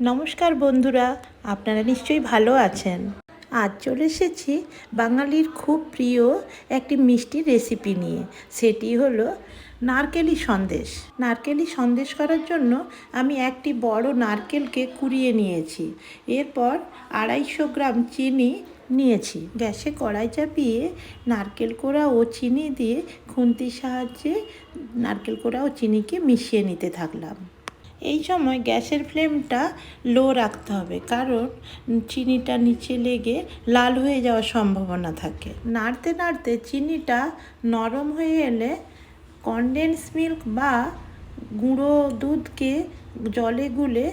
নমস্কার বন্ধুরা, আপনারা নিশ্চয়ই ভালো আছেন। আজ চলে এসেছি বাঙালির খুব প্রিয় একটি মিষ্টি রেসিপি নিয়ে। সেটি হলো নারকেলি সন্দেশ। নারকেলি সন্দেশ করার জন্য আমি একটি বড় নারকেলকে কুড়িয়ে নিয়েছি। এরপর আড়াইশো গ্রাম চিনি নিয়েছি। গ্যাসে কড়াই চাপিয়ে নারকেল কোড়া ও চিনি দিয়ে খুন্তির সাহায্যে নারকেল কোড়া ও চিনিকে মিশিয়ে নিতে থাকলাম। এই সময় গ্যাসের ফ্লেমটা লো রাখতে হবে। কারণ চিনিটা নিচে লেগে লাল হয়ে যাওয়ার সম্ভাবনা থাকে। নাড়তে নাড়তে চিনিটা নরম হয়ে এলে কনডেন্স মিল্ক বা গুঁড়ো দুধকে জলে গুলে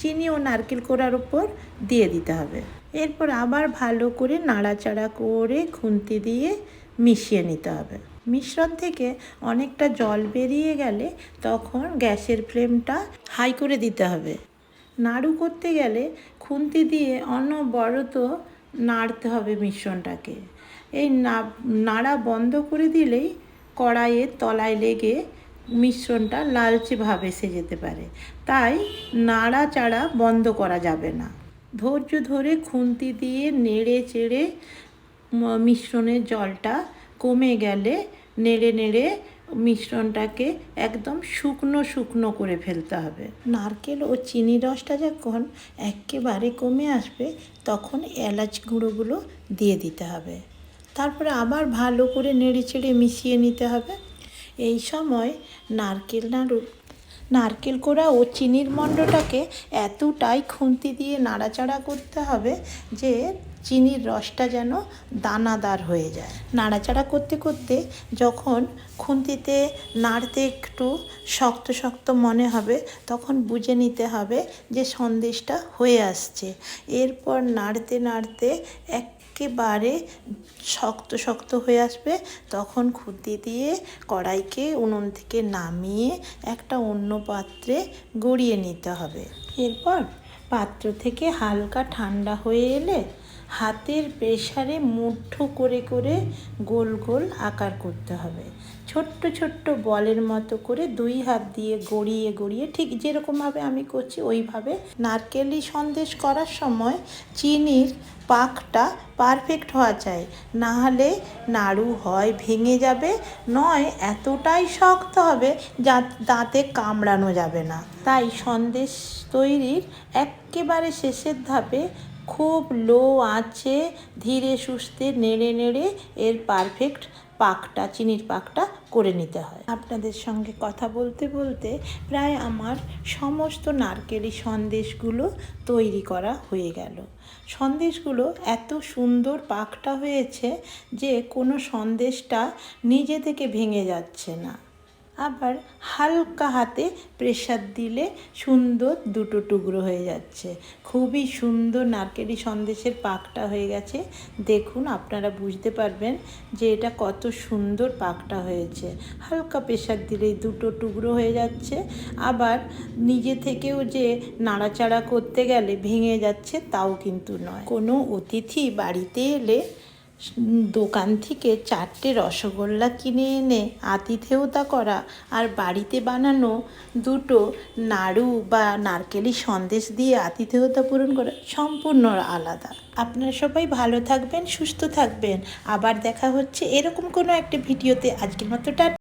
চিনি ও নারকেল কোড়ার উপর দিয়ে দিতে হবে। এরপর আবার ভালো করে নাড়াচাড়া করে খুন্তি দিয়ে মিশিয়ে নিতে হবে। মিশ্রণ থেকে অনেকটা জল বেরিয়ে গেলে তখন গ্যাসের ফ্লেমটা হাই করে দিতে হবে। নাড়ু করতে গেলে খুন্তি দিয়ে অনবরত নাড়তে হবে মিশ্রণটাকে। এই নাড়া বন্ধ করে দিলেই কড়াইয়ের তলায় লেগে মিশ্রণটা লালচে ভাব এসে যেতে পারে। তাই নাড়াচাড়া বন্ধ করা যাবে না। ধৈর্য ধরে খুন্তি দিয়ে নেড়ে চেড়ে মিশ্রণের জলটা কমে গেলে নেড়ে নেড়ে মিশ্রণটাকে একদম শুকনো শুকনো করে ফেলতে হবে। নারকেল ও চিনি রসটা যখন একেবারে কমে আসবে, তখন এলাচ গুঁড়োগুলো দিয়ে দিতে হবে। তারপরে আবার ভালো করে নেড়ে চেড়ে মিশিয়ে নিতে হবে। এই সময় নারকেল নাড়ু, নারকেল কোড়া ও চিনির মণ্ডটাকে এতটাই খুন্তি দিয়ে নাড়াচাড়া করতে হবে যে চিনির রসটা যেন দানাদার হয়ে যায়। নাড়াচাড়া করতে করতে যখন খুন্তিতে নাড়তে একটু শক্ত শক্ত মনে হবে, তখন বুঝে নিতে হবে যে সন্দেশটা হয়ে আসছে। এরপর নাড়তে নাড়তে এক একেবারে শক্ত শক্ত হয়ে আসবে, তখন খুন্তি দিয়ে কড়াইকে উনুন থেকে নামিয়ে একটা অন্য পাত্রে গড়িয়ে নিতে হবে। এরপর পাত্র থেকে হালকা ঠান্ডা হয়ে এলে হাতের প্রেসারে মুঠো করে করে গোল গোল আকার করতে হবে। ছোট্ট ছোট্ট বলের মতো করে দুই হাত দিয়ে গড়িয়ে গড়িয়ে ঠিক যেরকমভাবে আমি করছি ওইভাবে নারকেলি সন্দেশ করার সময় চিনির পাকটা পারফেক্ট হওয়া চাই। নাহলে নাড়ু হয়, ভেঙে যাবে, নয় এতটাই শক্ত হবে যা দাঁতে কামড়ানো যাবে না। তাই সন্দেশ তৈরির একেবারে শেষের ধাপে খুব লো আঁচে ধীরে সুস্থে নেড়ে নেড়ে এর পারফেক্ট পাকটা, চিনির পাকটা করে নিতে হয়। আপনাদের সঙ্গে কথা বলতে বলতে প্রায় আমার সমস্ত নারকেলি সন্দেশগুলো তৈরি করা হয়ে গেল। সন্দেশগুলো এত সুন্দর পাকটা হয়েছে যে কোনো সন্দেশটা নিজে থেকে ভেঙে যাচ্ছে না। আবার হালকা হাতে প্রেশার দিলে সুন্দর দুটো টুকরো হয়ে যাচ্ছে। খুবই সুন্দর নারকেলি সন্দেশের পাকটা হয়ে গেছে। দেখুন, আপনারা বুঝতে পারবেন যে এটা কত সুন্দর পাকটা হয়েছে। হালকা প্রেশার দিলেই দুটো টুকরো হয়ে যাচ্ছে। আবার নিজে থেকেও যে নাড়াচাড়া করতে গেলে ভেঙে যাচ্ছে, তাও কিন্তু নয়। কোনো অতিথি বাড়িতে এলে দোকান থেকে চারটে রসগোল্লা কিনে এনে আতিথেয়তা করা আর বাড়িতে বানানো দুটো নাড়ু বা নারকেলি সন্দেশ দিয়ে আতিথেয়তা পূরণ করা সম্পূর্ণ আলাদা। আপনারা সবাই ভালো থাকবেন, সুস্থ থাকবেন। আবার দেখা হচ্ছে এরকম কোনো একটা ভিডিওতে। আজকের মতো